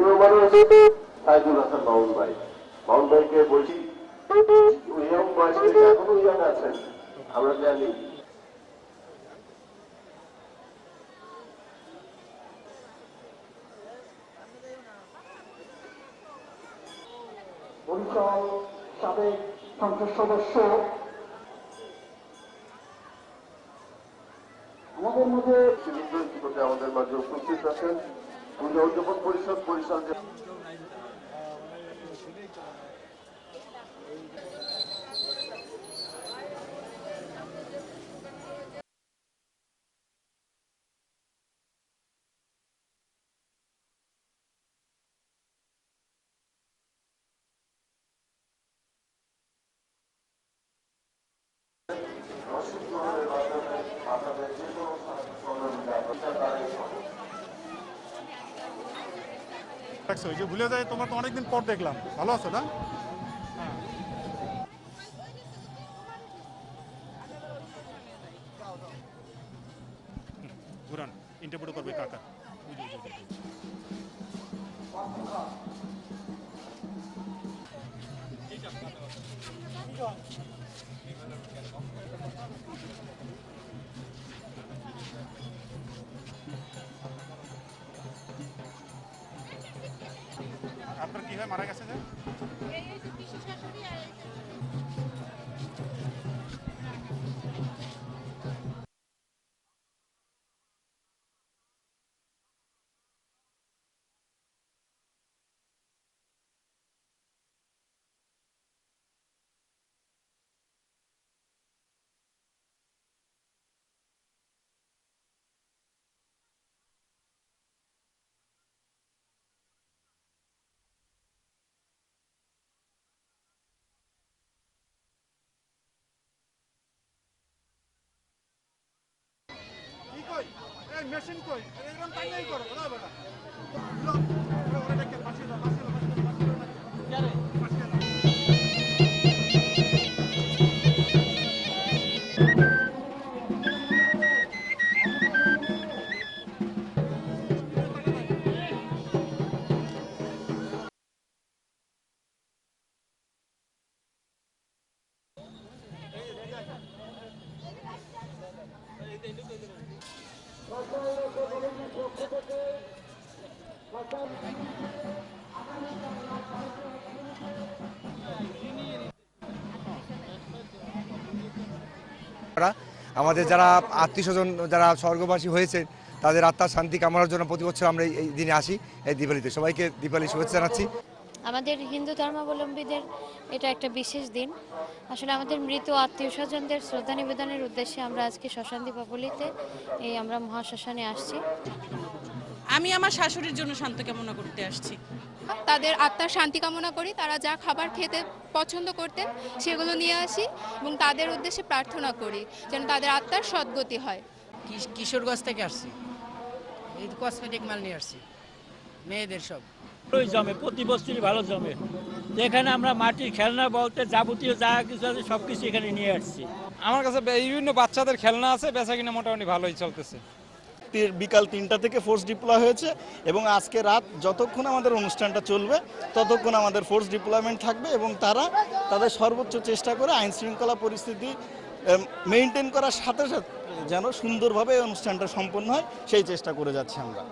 প্রিয় মানুষ সাইদুল হাসান মামুন ভাই। মামুন ভাইকে বলছি আমরা জানি। সাবেক সংসদ সদস্য। আমাদের মধ্যে আমাদের মাঝে উপস্থিত আছেন পূজা উদ্যাপন পরিষদ বরিশাল জেলা রাখছো ওই যে ভুলে যায় তোমার তো অনেকদিন পর দেখলাম। ভালো আছো না? ঘুরান। ইন্টারভিউ করবে কাকা। ওই যে, আপনার কি হয় মারা গেছে যে? কি মেশিন কই? এরকম টাইলাই করো না। বেটা আমাদের যারা আত্মীয় স্বজন, যারা স্বর্গবাসী হয়েছে, তাদের আত্মার শান্তি কামনার জন্য প্রতি বছর আমরা এই- দিনে আসি, এই দীপালিতে। সবাইকে দীপালি শুভেচ্ছা জানাচ্ছি। আমাদের হিন্দু ধর্মাবলম্বীদের এটা একটা বিশেষ দিন। আসলে আমাদের মৃত আত্মীয় স্বজনদের শ্রদ্ধা নিবেদনের উদ্দেশ্যে আমরা আজকে শ্মশান দীপাবলিতে এই আমরা মহাশ্মশানে আসছি। আমি আমার শাশুড়ির জন্য শান্ত কামনা করতে আসছি। তাদের আত্মার শান্তি কামনা করি তারা যা খাবার খেতে পছন্দ করতেন সেগুলো নিয়ে আসি এবং তাদের উদ্দেশ্যে প্রার্থনা করি যেন তাদের আত্মার সদ্গতি হয়। কিশ- কিশোরগঞ্জ থেকে আসছি। এই কসমেটিক মাল নিয়ে আসছি। মেয়েদের সব। ভালোই জমে প্রতি বছরই ভালো জমে। এখানে আমরা মাটির খেলনা বলতে যাবতীয় যা কিছু আছে সব কিছু এখানে নিয়ে আসছি। আমার কাছে বিভিন্ন বাচ্চাদের খেলনা আছে বেচা কিনা মোটামুটি ভালোই চলতেছে। বিকাল তিনটা থেকে ফোর্স ডিপ্লয় হয়েছে এবং আজকে রাত যতক্ষণ আমাদের অনুষ্ঠানটা চলবে ততক্ষণ আমাদের ফোর্স ডিপ্লয়মেন্ট থাকবে এবং তারা তাদের সর্বোচ্চ চেষ্টা করে আইন শৃঙ্খলা পরিস্থিতি মেনটেন করার সাথে সাথে যেন সুন্দরভাবে এই অনুষ্ঠানটা সম্পন্ন হয় সেই চেষ্টা করে যাচ্ছি আমরা।